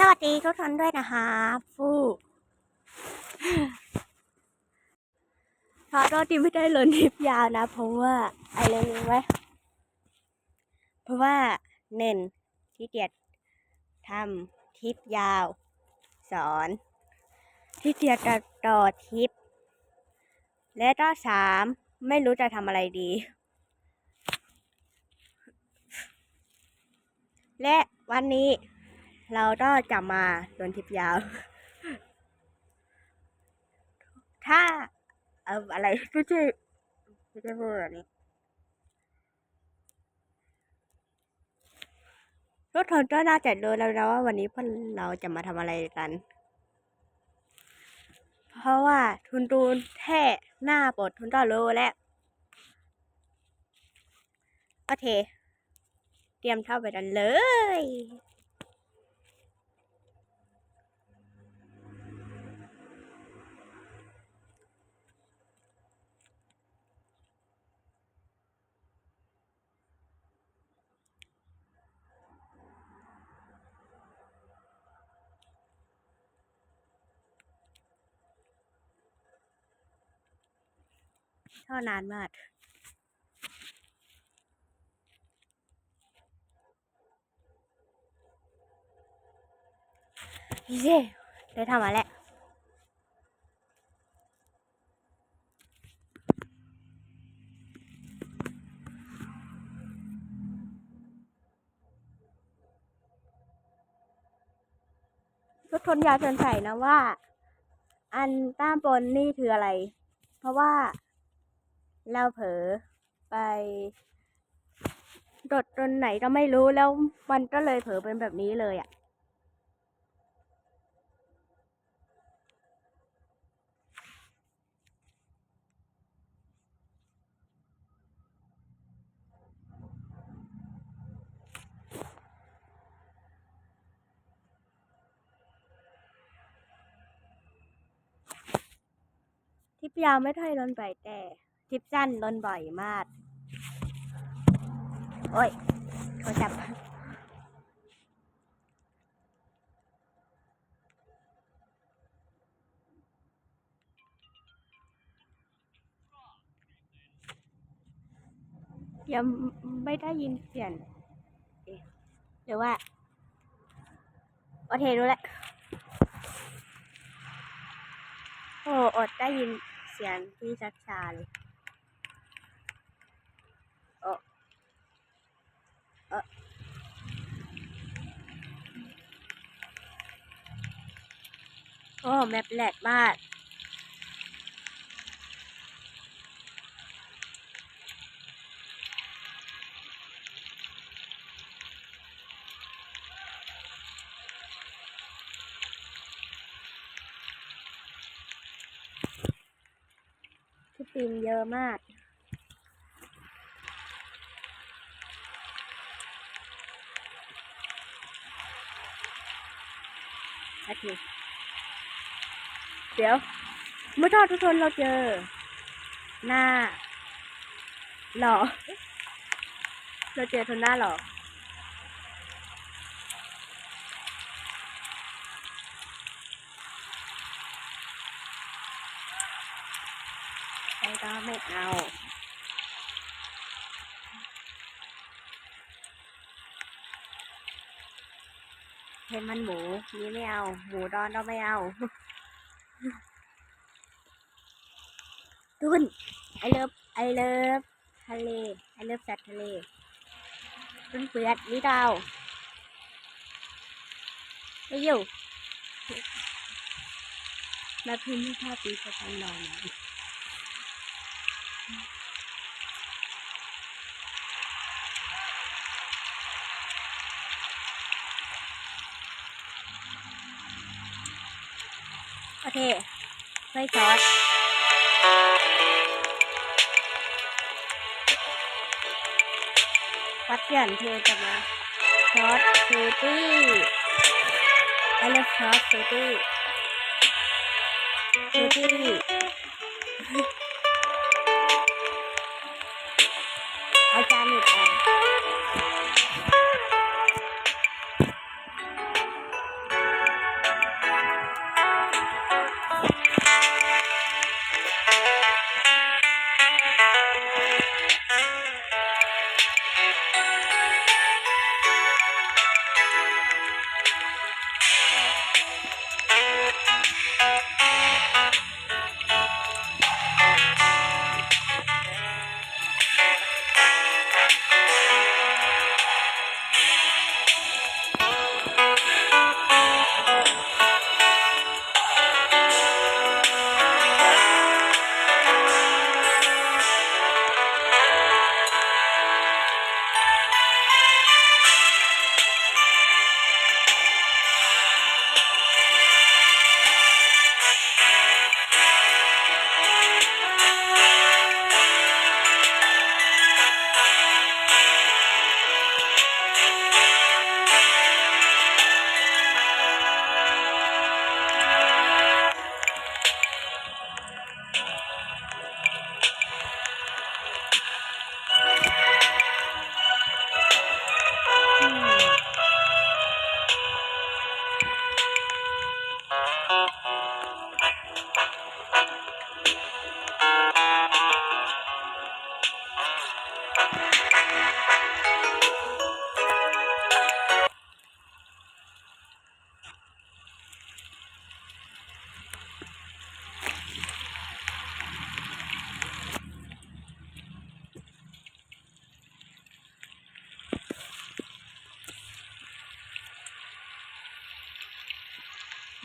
สวัสดีทุกท่านด้วยนะคะฟูขอโทษที่ไม่ได้ลงทริปยาวนะ เพราะว่าอะไรรู้ไหมเพราะว่าเน้นที่เกียจทำทิปยาว สอนที่เกียจตัดต่อทริป และก็สามไม่รู้จะทำอะไรดี และวันนี้ เราก็จะมาโดนทิปยาว ถ้าเอออะไรไม่ใช่ไม่ใช่พูดแบบนี้ทุกคนก็น่าจะรู้แล้วนะว่าวันนี้พวกเราจะมาทำอะไรกัน เพราะว่าทุนตูนแท่หน้าปดทุนก็รู้แล้วโอเค เตรียมเข้าไปกันเลย ท่อนานมากพี่ได้ทำมาแล้วทนยากสงสัยนะว่า อันต้ามบนนี่คืออะไร เพราะว่า เราเผลอไปดดตนไหนก็ไม่รู้แล้วมันก็เลยเผลอเป็นแบบนี้เลยอะ่ะทริปยาวไม่ค่อยลนบ่อยแต่ ทริปสั้นลนบ่อยมาก โอ้ยโทรศัพท์ยังไม่ได้ยินเสียงหรือว่าโอเครู้แล้วโอ้อดได้ยินเสียงที่ชัดชาเลยโอ้เออ โอ้แมปแหลกมากที่ปีนเยอะมาก โอเค เดี๋ยว เมื่อทอดทุกคนเราเจอ หน้า หล่อเราเจอคนหน้าหล่อใครก็ไม่เอาเห็นมันหมูนี่ไม่เอา หมูดอนก็ไม่เอา ตุนไอเลิฟไอเลิฟทะเลไอเลิฟสัตว์ทะเลตุนเปลือดนี่ดาวไปอยู่มาพิมพ์ที่ภาพปีสตันรอหน่อยโอ เคช่วยซอตวัดหย่อนเธอจะมาช็อตซูตี้ไอเลิฟซอตซูตี้ซูตี้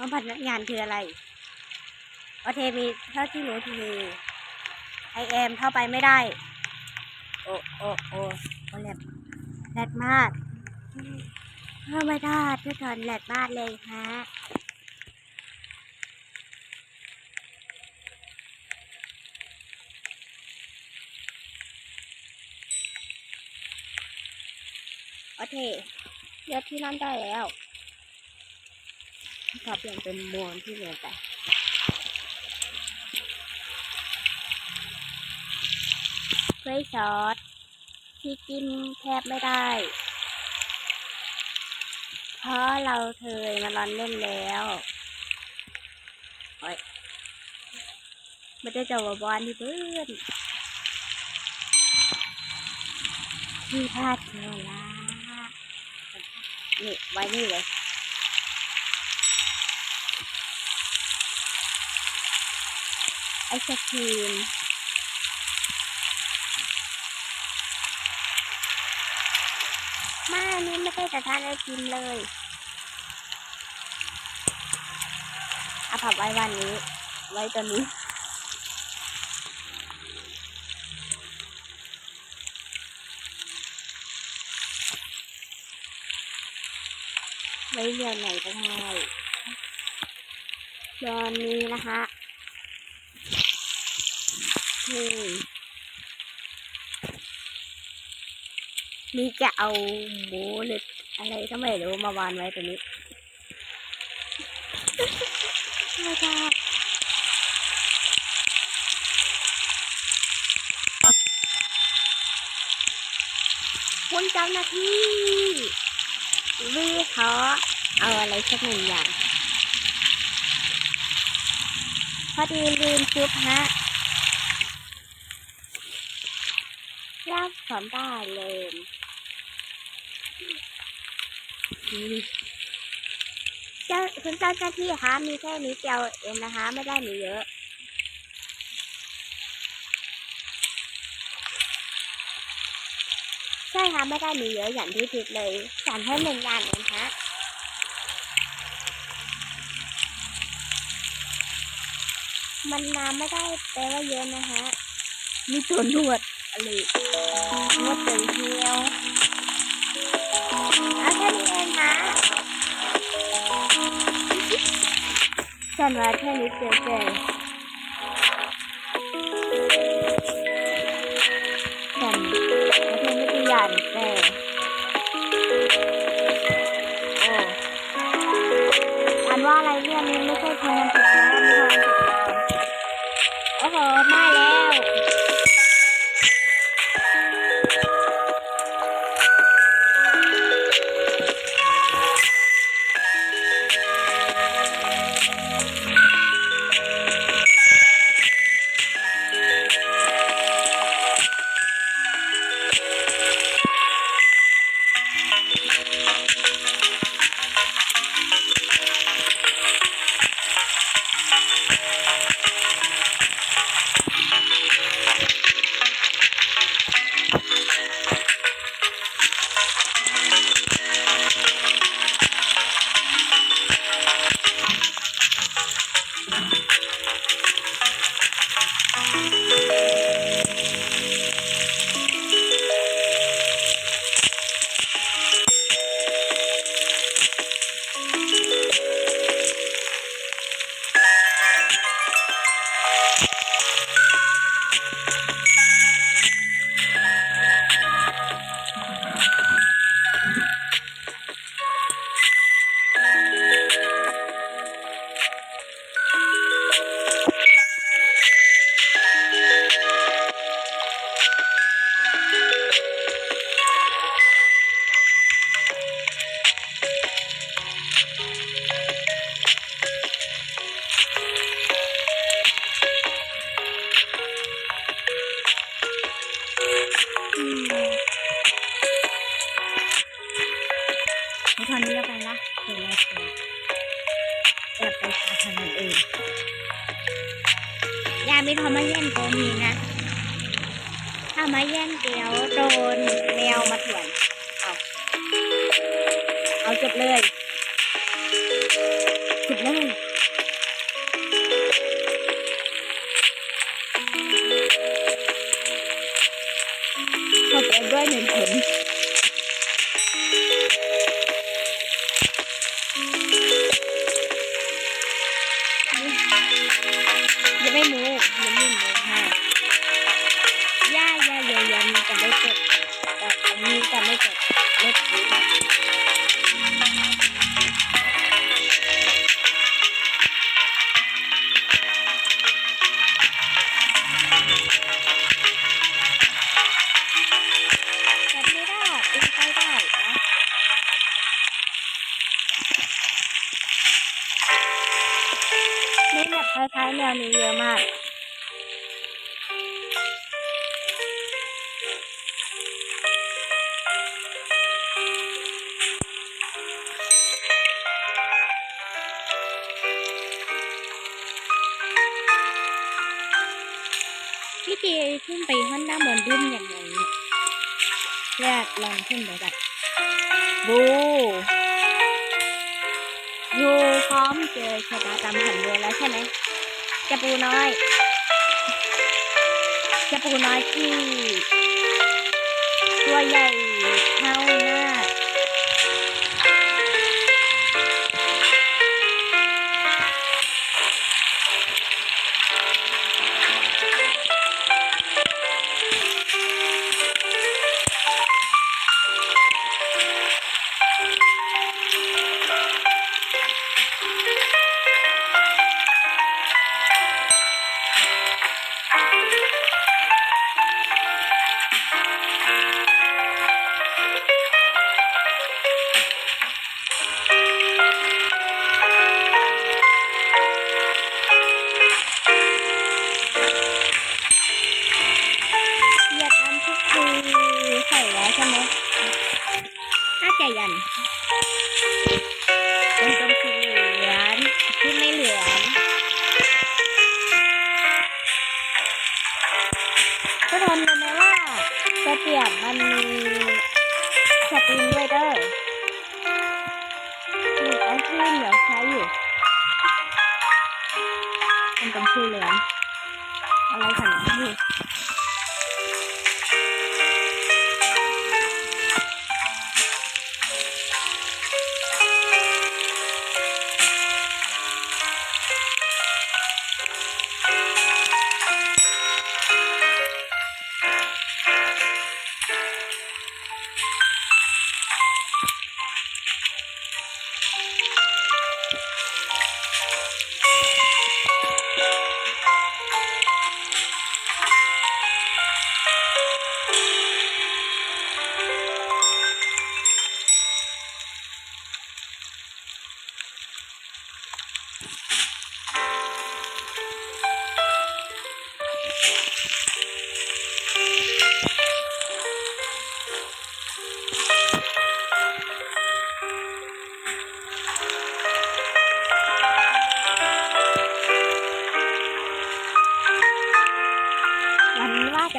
ห้องพนักงานคืออะไรโอเคมีเท่าที่รู้มีไอแอมเข้าไปไม่ได้ โอโอโอโอแลดแลดมากเข้าไม่ได้ทุกคนแลดมากเลยฮะโอเคเลือกที่นั่นได้แล้ว ขอเปลี่ยนเป็นมวนที่เหลือไปกล้วยซอสที่กินแทบไม่ได้ เพราะเราเคยมาลอนเล่นแล้วโอ้ยไม่ได้จอวบอลที่เพื่อนที่พลาดเทวลานี่ไว้นี่เลย ไอศครีมไม่อันนี้ไม่ได้จะทานไอศครีมเลยเอาผับไว้วันนี้ ไว้ตัวนี้ไว้เรียนไหนก็ได้ตอนนี้นะคะ นี่นี่จะเอาหมูหรืออะไรก็ไม่รู้มาวางไว้ตรงนี้ไม่ได้คุณเจ้าหน้าที่วิเคราเอาอะไรสักหนึ่งอย่าง พอดีลืมชุดฮะ รับสอนได้เลยอืมเจ้าคุณเจ้าหน้าที่คะมีแค่นี้เดียวเองนะคะ ไม่ได้มีเยอะใช่ค่ะไม่ได้มีเยอะอย่างที่คิดเลยสั่งให้หนึ่งอย่างเองฮะมันน้ำไม่ได้แปลว่าเยอะนะฮะมีตัวนวดอะไร นวดตึงเที่ยวเอาแค่นี้เองฮะฉันว่าแค่นี้เจ๋งๆฉันไม่ใช่ไม่กี่อย่างแต่โอ้อันว่าอะไรเนี่ยมันไม่ใช่เพลงผิดนะ เอามาแย่งเดียวโดนแมวมาถ่วน เอา เอาจบเลยจบเลยขอบคุณด้วยหนึ่งผล พี่จีขึ้นไปห้องด้านบนดุ้มอย่างไรเนี่ยแยกลองขึ้นไปแบบบูยูพร้อมเจอชะตากรรมผ่นดินแล้วใช่ไหมจะปูน้อยจะปูน้อยที่ ตัวใหญ่เท่า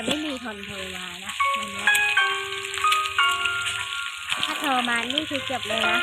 จะไม่มีคนโทรมานะวันนี้ถ้าโทรมานี่คือจบเลยนะ